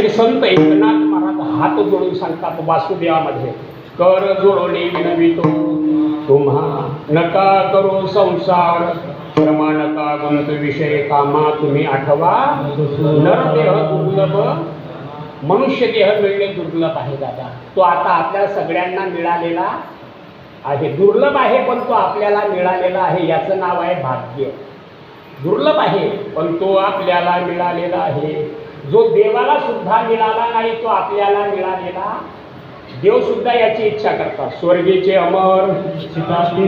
श्री संत एकनाथ महाराज हात जोडून सांगतात वासुदेवामध्ये कर जोडणे विनवितो तुम्हा नका करो संसार. श्रमा नका गुंत विषय कामा तुम्ही आठवा. नरदेह दुर्लभ मनुष्य देह मिळणे दुर्लभ आहे दादा. तो आता आपल्या सगळ्यांना मिळालेला आहे. दुर्लभ आहे पण तो आपल्याला मिळालेला आहे याचं नाव आहे भाग्य. दुर्लभ आहे पण तो आपल्याला मिळालेला आहे. जो देवाला सुद्धा मिळाला नाही तो आपल्याला मिळालेला. देव सुद्धा याची इच्छा करतात. स्वर्गीचे अमर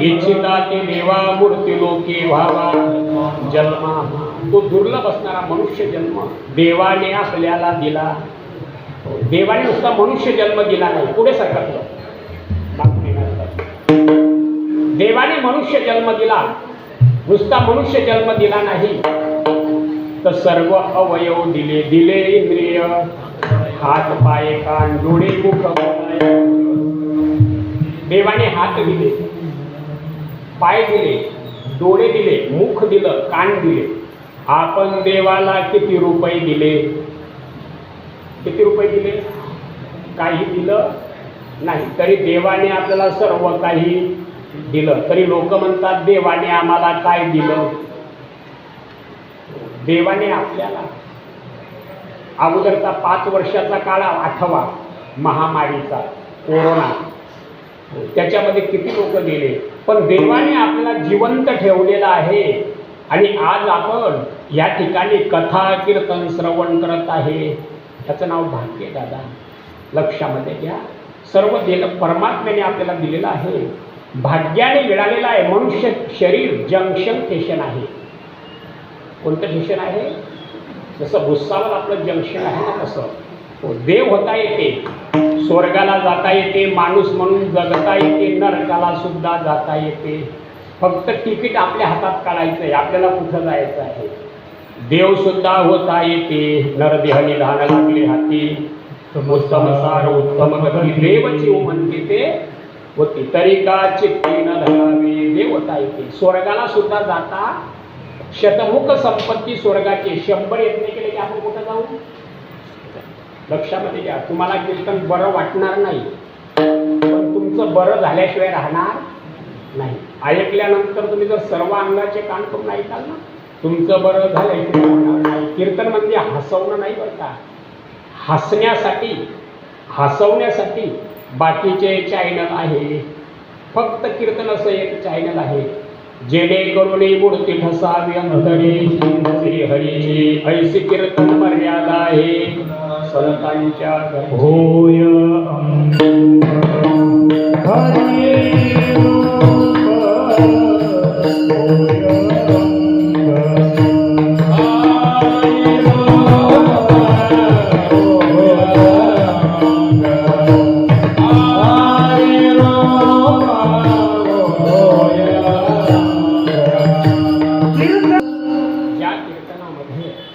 इच्छिता ते देवा मूर्ती लोके व्हावा. जन्मा. तो दुर्लभ असणारा मनुष्य जन्म. देवाने आपल्याला दिला. देवाने नुसता मनुष्य जन्म दिला नाही. पुढे सरकतलं देवाने मनुष्य जन्म दिला. नुसता मनुष्य जन्म दिला नाही. तर सर्व अवयव दिले दिले इंद्रिय हात पाय कान डोळे मुख देवाने हात दिले पाय दिले डोळे दिले मुख दिलं कान दिले. आपण देवाला किती रुपये दिले? किती रुपये दिले? काही दिलं नाही. तरी देवाने आपल्याला सर्व काही दिलं. तरी लोक म्हणतात देवाने आम्हाला काय दिलं? देवाने आपल्याला अगोदरचा पाच वर्षाचा काळ आठवा महामारीचा कोरोना. त्याच्यामध्ये किती लोक गेले? पण देवाने आपल्याला जिवंत ठेवलेलं आहे. आणि आज आपण या ठिकाणी कथा कीर्तन श्रवण करत आहे. त्याचं नाव भाग्य दादा. लक्षामध्ये घ्या. सर्व दिलं परमात्म्याने आपल्याला दिलेलं आहे. भाग्याने मिळालेलं आहे. मनुष्य शरीर जंक्शन स्टेशन आहे. कोणतं स्टेशन आहे? जसं भुसावर आपलं जंक्शन आहे ना तसं. हो, देव होता येते स्वर्गाला जाता येते माणूस म्हणून जगता येते नरकाला सुद्धा जाता येते. फक्त तिकीट आपल्या हातात काढायचं आहे आपल्याला कुठं जायचं आहे? देव सुद्धा होता येते नरदेह निधान लागले हाती. उत्तम सार उत्तम गती देवची म्हणते ते होती. तरी का चित्ती न धरावे देव होता येते. स्वर्गाला सुद्धा जाता शतमुख संपत्ती स्वर्गाची शंभर यत्न केले की आपण कुठं जाऊ? लक्षामध्ये घ्या. तुम्हाला कीर्तन बरं वाटणार नाही पण तुमचं बरं झाल्याशिवाय राहणार नाही. ऐकल्यानंतर तुम्ही जर सर्व अंगाचे कान करून ऐकाल ना तुमचं बरं झाल्याशिवाय होणार नाही. कीर्तन म्हणजे हसवणं नाही बरं का? हसण्यासाठी हसवण्यासाठी बाकीचे चॅनल आहे. फक्त कीर्तन असं एक चॅनल आहे. जेणेकरून मूर्ती ठसावी अंतरे श्री हरीची ऐसी कीर्तन मर्यादा आहे. संतांच्या होय हरी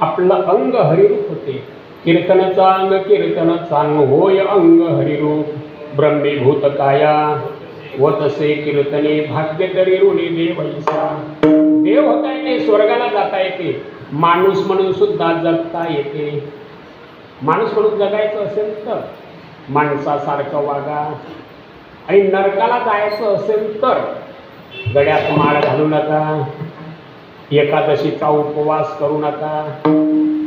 आपलं अंग हरिरूप होते. कीर्तनचा अंग कीर्तन चांग होय अंग हरिरूप. ब्रह्मीभूत काया. व तसे कीर्तने भाग्य तरी ऋणी देवैसा देव होता येते स्वर्गाला जाता येते. माणूस म्हणून सुद्धा जगता येते. माणूस म्हणून जगायचं असेल तर माणसासारखं वागा. आणि नरकाला जायचं असेल तर गड्यात माळ घालू नका. एकादशीचा उपवास करू नका.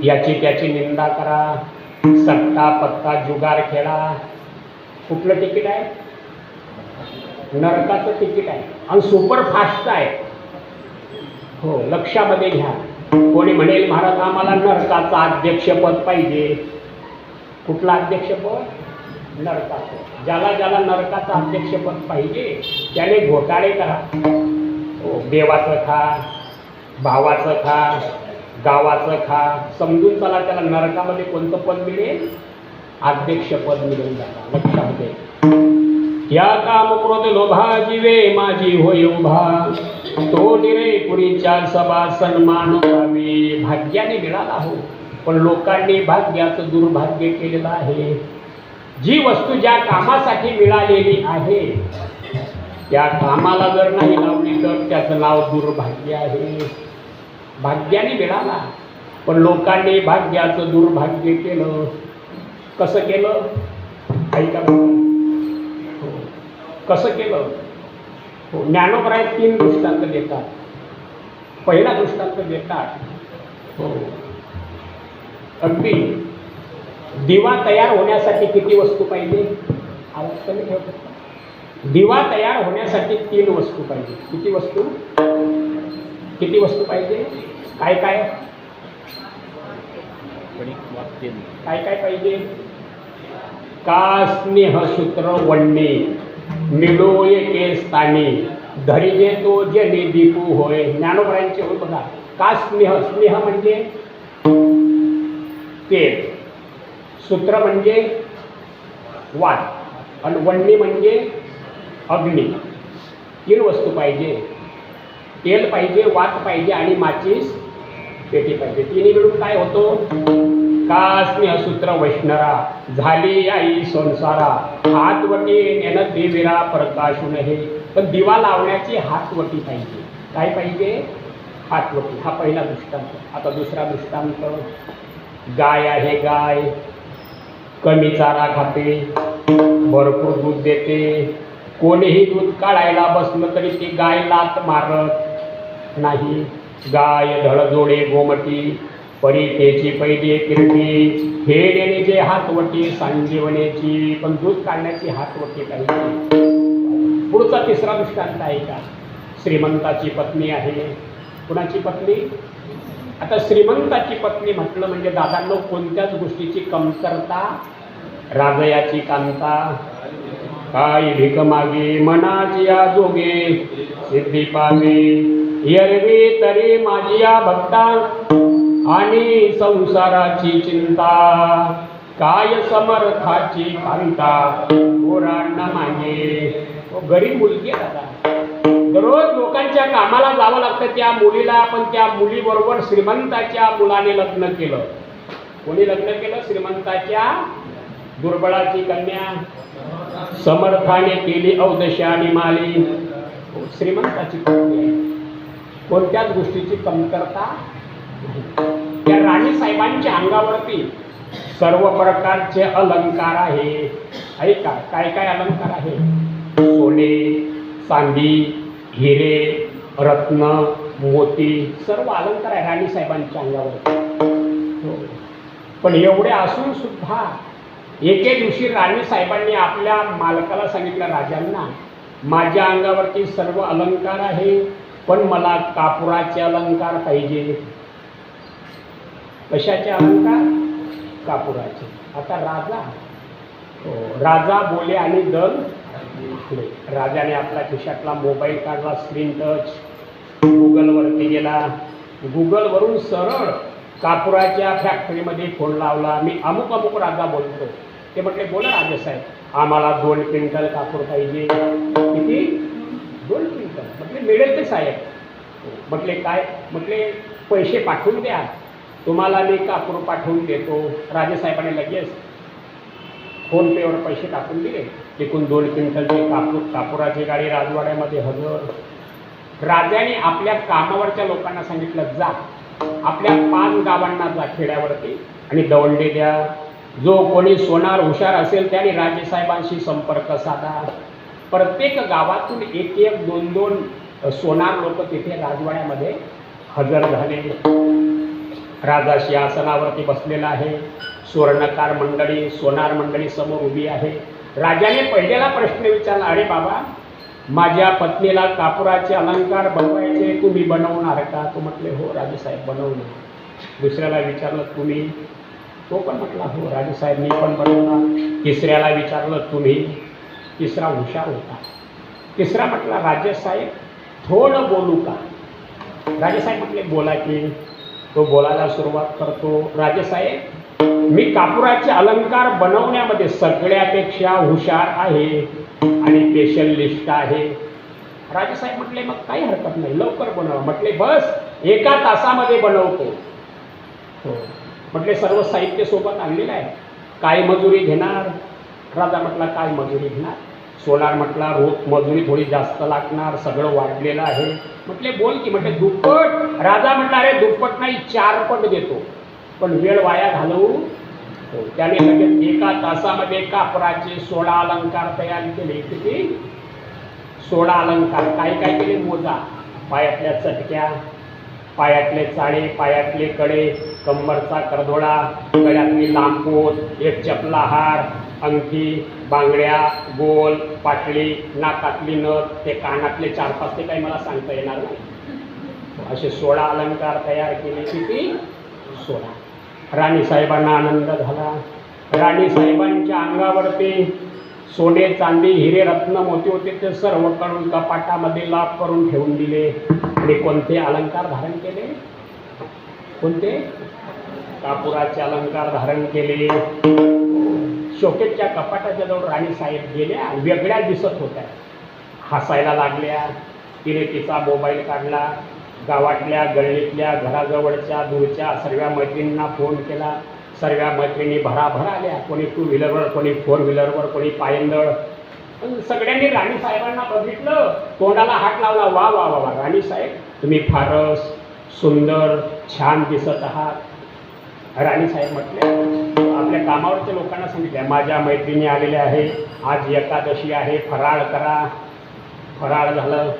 याची त्याची निंदा करा. सट्टा पत्ता जुगार खेळा. कुठलं तिकीट आहे? नरकाचं तिकीट आहे. आणि सुपरफास्ट आहे. हो लक्षामध्ये घ्या. कोणी म्हणेल महाराज आम्हाला नरकाचं अध्यक्षपद पाहिजे. कुठलं अध्यक्षपद? नरकाचं. ज्याला ज्याला नरकाचं अध्यक्षपद पाहिजे त्याने घोटाळे करा. हो देवाचं खा. भावाचं खा गावाचं खा समजून चला त्याला नरकामध्ये कोणतं पद मिळेल? अध्यक्षपद मिळून जातं लक्षामध्ये या काम क्रोध लोभा जीवे माझी होय उभा. तो निरे पुरीच्या सभा सन्मान व्हावे भाग्याने मिळाला हो. पण लोकांनी भाग्याचं दुर्भाग्य केलेलं आहे. जी वस्तू ज्या कामासाठी मिळालेली आहे त्या कामाला जर नाही लावली तर त्याचं नाव दुर्भाग्य आहे. भाग्याने मिळाला. पण लोकांनी भाग्याचं दुर्भाग्य केलं. कसं केलं? ऐका हो. कसं केलं? हो ज्ञानोबराय तीन दृष्टांत देतात. पहिला दृष्टांत देतात. हो. अगदी दिवा तयार होण्यासाठी किती वस्तू पाहिजे? आवाज कमी ठेवतात. दिवा तयार होण्यासाठी तीन वस्तू पाहिजे. किती वस्तू? किती वस्तू पाहिजे? काय काय? काय काय पाहिजे? का स्नेहसूत्र वणणे निडोळे के स्थानी धरिजे तो जने दीपू होय? ज्ञानोबरांचे होय बघा. का स्नेह? स्नेह म्हणजे? तेल सूत्र म्हणजे वाद. आणि वणणी म्हणजे? अग्नी. तीन वस्तू पाहिजे. तेल पाहिजे वात पाहिजे आणि माचीस पेटी पाहिजे. तिन्ही मिळून काय होतो? का स्नेहसूत्र वैष्णरा. झाली आई संसारा. हातवटी नेन देवीरा प्रकाशून हे पण दिवा लावण्याची हातवटी पाहिजे. काय पाहिजे? हातवटी. हा पहिला दृष्टांत. आता दुसरा दृष्टांत. गाय आहे गाय. कमी चारा खाते. भरपूर दूध देते. कोणीही दूध काढायला बसलं तरी ती गाय लात मारत नाही. गाय धडजोडे गोमटी परितेची पैदे किरणी हे देण्याचे हातवटी संजीवनेची पण दूध काढण्याची हातवटी पाहिजे पुढचा तिसरा दृष्टांत आहे का? श्रीमंताची पत्नी आहे. कुणाची पत्नी? आता श्रीमंताची पत्नी म्हटलं म्हणजे दादांना कोणत्याच गोष्टीची कमतरता राजयाची कांता काय भीक मागे मनाची या जोगे? सिद्धी पावे यरवी तरी माझी या भक्ता आणि संसाराची चिंता. काय समर्थाची कांता? पोरांना मागे. गरीब मुलगी दररोज लोकांच्या कामाला जावं लागतं त्या मुलीला पण त्या मुलीबरोबर श्रीमंताच्या मुलाने लग्न केलं. कोणी लग्न केलं? श्रीमंताच्या दुर्बळाची कन्या समर्थाने केली अवदशी आणि माली हो, श्रीमंताची कन्या. कोणत्याच गोष्टीची कमतरता नाही. त्या राणी साहेबांच्या अंगावरती सर्व प्रकारचे अलंकार आहे. ऐका काय काय अलंकार आहे? सोने चांदी हिरे रत्न मोती सर्व अलंकार आहे राणी साहेबांच्या अंगावरती. हो. पण एवढे असून सुद्धा एके दिवशी राणी साहेबांनी आपल्या मालकाला सांगितलं राजांना माझ्या अंगावरती सर्व अलंकार आहे पण मला कापुराचे अलंकार पाहिजे. कशाचे अलंकार? कापुराचे. आता राजा. हो राजा बोले आणि दल राजाने आपला खिशातला मोबाईल काढला स्क्रीन टच गुगलवरती गेला. गुगलवरून सरळ कापुराच्या फॅक्टरीमध्ये फोन लावला. मी अमुक अमुक राजा बोलतो ते म्हटले बोला राजेसाहेब आम्हाला दोन क्विंटल कापूर पाहिजे. किती? दोन क्विंटल. म्हटले मिळेल ते साहेब. म्हटले काय? म्हटले पैसे पाठवून द्या. तुम्हाला मी कापूर पाठवून देतो. राजेसाहेबाने लगेच फोनपेवर पैसे टाकून दिले. एकूण दोन क्विंटलचे कापूर कापुराची गाडी राजवाड्यामध्ये हजर. राजाने आपल्या कामावरच्या लोकांना सांगितलं जा. आपल्या पाच गावांना जा खेड्यावरती आणि दवंडे द्या. जो कोणी सोनार हुशार असेल त्याने राजेसाहेबांशी संपर्क साधा. प्रत्येक गावातून एक एक दोन दोन सोनार लोक तिथे राजवाड्यामध्ये हजर झाले. राजा सिंहासनावरती बसलेला आहे. सुवर्णकार मंडळी सोनार मंडळी समोर उभी आहे. राजाने पहिल्याला प्रश्न विचारला अरे बाबा माझ्या पत्नीला कापुराचे अलंकार बनवायचे तुम्ही बनवणार का? तो म्हटले हो राजेसाहेब बनवले दुसऱ्याला विचारलं तुम्ही तो पण म्हटला. हो राजेसाहेब मी पण बनवणार तिसऱ्याला विचारलं तुम्ही? तिसरा हुशार होता. तिसरा म्हटला राजेसाहेब थोडं बोलू का? राजेसाहेब म्हटले बोला की. तो बोलायला सुरुवात करतो. राजेसाहेब मी कापुराचे अलंकार बनवण्यामध्ये सगळ्यापेक्षा हुशार आहे आणि स्पेशलिस्ट आहे. राजेसाहेब म्हटले मग काही हरकत नाही. लवकर बनवा. म्हटले बस एका तासामध्ये बनवतो. हो म्हटले सर्व साहित्य सोबत आणलेलं आहे. काय मजुरी घेणार? राजा म्हटला काय मजुरी घेणार? सोनार म्हटला रोज मजुरी थोडी जास्त लागणार सगळं वाढलेलं आहे. म्हटले बोल की. म्हटले दुप्पट. राजा म्हटला अरे दुप्पट नाही चारपट देतो. पण वेळ वाया घालवू त्याने लगेच एका तासामध्ये कापराचे सोळा अलंकार तयार केले. किती? सोळा अलंकार. काय काय केले? मोजा. पायातल्या चटक्या पायातले चाळे पायातले कडे कंबरचा करदोळा गळ्यातली लांबपोत एक चपला हार अंगठी बांगड्या गोल पाटली नाकातली नथ ते कानातले चार पाच ते काही मला सांगता येणार नाही. असे सोळा अलंकार तयार केले किती सोळा. राणी साहेबांना आनंद झाला. राणी साहेबांच्या अंगावरती सोने चांदी हिरे रत्न मोती होते ते सर्व करून कपाटामध्ये लॉक करून ठेवून दिले आणि कोणते अलंकार धारण केले? कोणते कापुराचे अलंकार धारण केले. शोकेच्या कपाटाच्या जवळ राणी साहेब गेल्या वेगळ्या दिसत होत्या. हसायला लागल्या. तिने तिचा मोबाईल काढला. गावातल्या गल्लीतल्या घराजवळच्या दूरच्या सर्व मैत्रिणींना फोन केला. सर्व मैत्रिणी भराभर आल्या. कोणी टू व्हीलरवर कोणी फोर व्हीलरवर कोणी पायंदळ. पण सगळ्यांनी राणी साहेबांना बघितलं. तोंडाला हात लावला. वा वा वा वा राणी साहेब तुम्ही फारच सुंदर छान दिसत आहात. राणी साहेब म्हटले आपल्या कामावरच्या लोकांना सांगितल्या माझ्या मैत्रिणी आलेल्या आहे आज एकादशी आहे फराळ करा. फराळ झालं.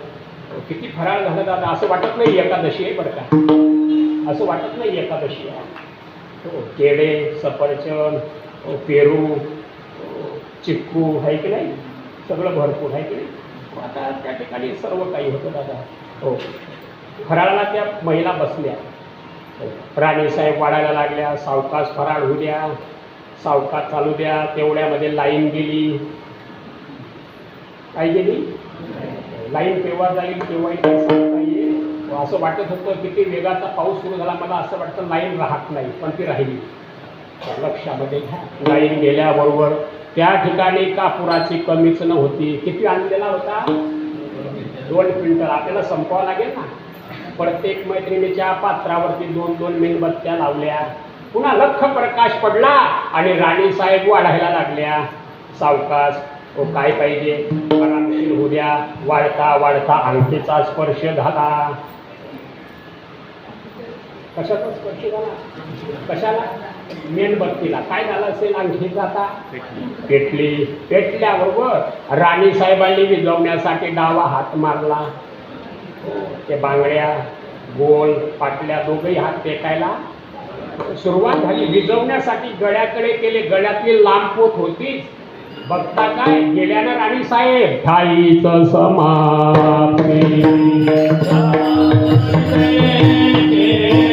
किती फराळ झालं दादा? असं वाटत नाही एकादशी आहे बरं का. असं वाटत नाही एकादशी आहे. हो, केळे सफरचंद पेरू चिक्कू आहे की नाही? सगळं भरपूर आहे की नाही? आता त्या ठिकाणी सर्व काही होतं दादा. हो. फराळाला त्या महिला बसल्या. राणेसाहेब वाढायला लागल्या सावकाश फराळ होऊ द्या सावकाश चालू द्या तेवढ्यामध्ये लाईन गेली. काय गेली? लाईन केव्हा जाईल केव्हाही सांगता येईल. असं वाटत होतं किती वेगाचा पाऊस सुरू झाला. मला असं वाटतं लाईन राहत नाही पण ती राहिली. लक्षामध्ये घ्या. लाईन गेल्याबरोबर त्या ठिकाणी कापुराची कमीच नव्हती? किती आणलेला होता? दोन क्विंटल. आपल्याला संपवावं लागेल ना? प्रत्येक मैत्रिणीच्या पात्रावरती दोन दोन मेणबत्त्या लावल्या. पुन्हा लख प्रकाश पडला आणि राणी साहेब वाढायला लागल्या. सावकाश ओ काय पाहिजे? आरामशीर वाढता वाढता अंगठीचा स्पर्श झाला. कशाचा स्पर्श झाला? कशाला? मेणबत्तीला. काय झालं असेल? आणखी जाता पेटली. पेटल्याबरोबर राणी साहेबांनी विजवण्यासाठी डावा हात मारला. ते बांगड्या गोल पाटल्या दोघही हात पेटायला सुरुवात झाली. विजवण्यासाठी गळ्याकडे केले. गळ्यातली लांब पोत होतीच. बघता काय? गेल्यानं राणी साहेब ठाईच Thank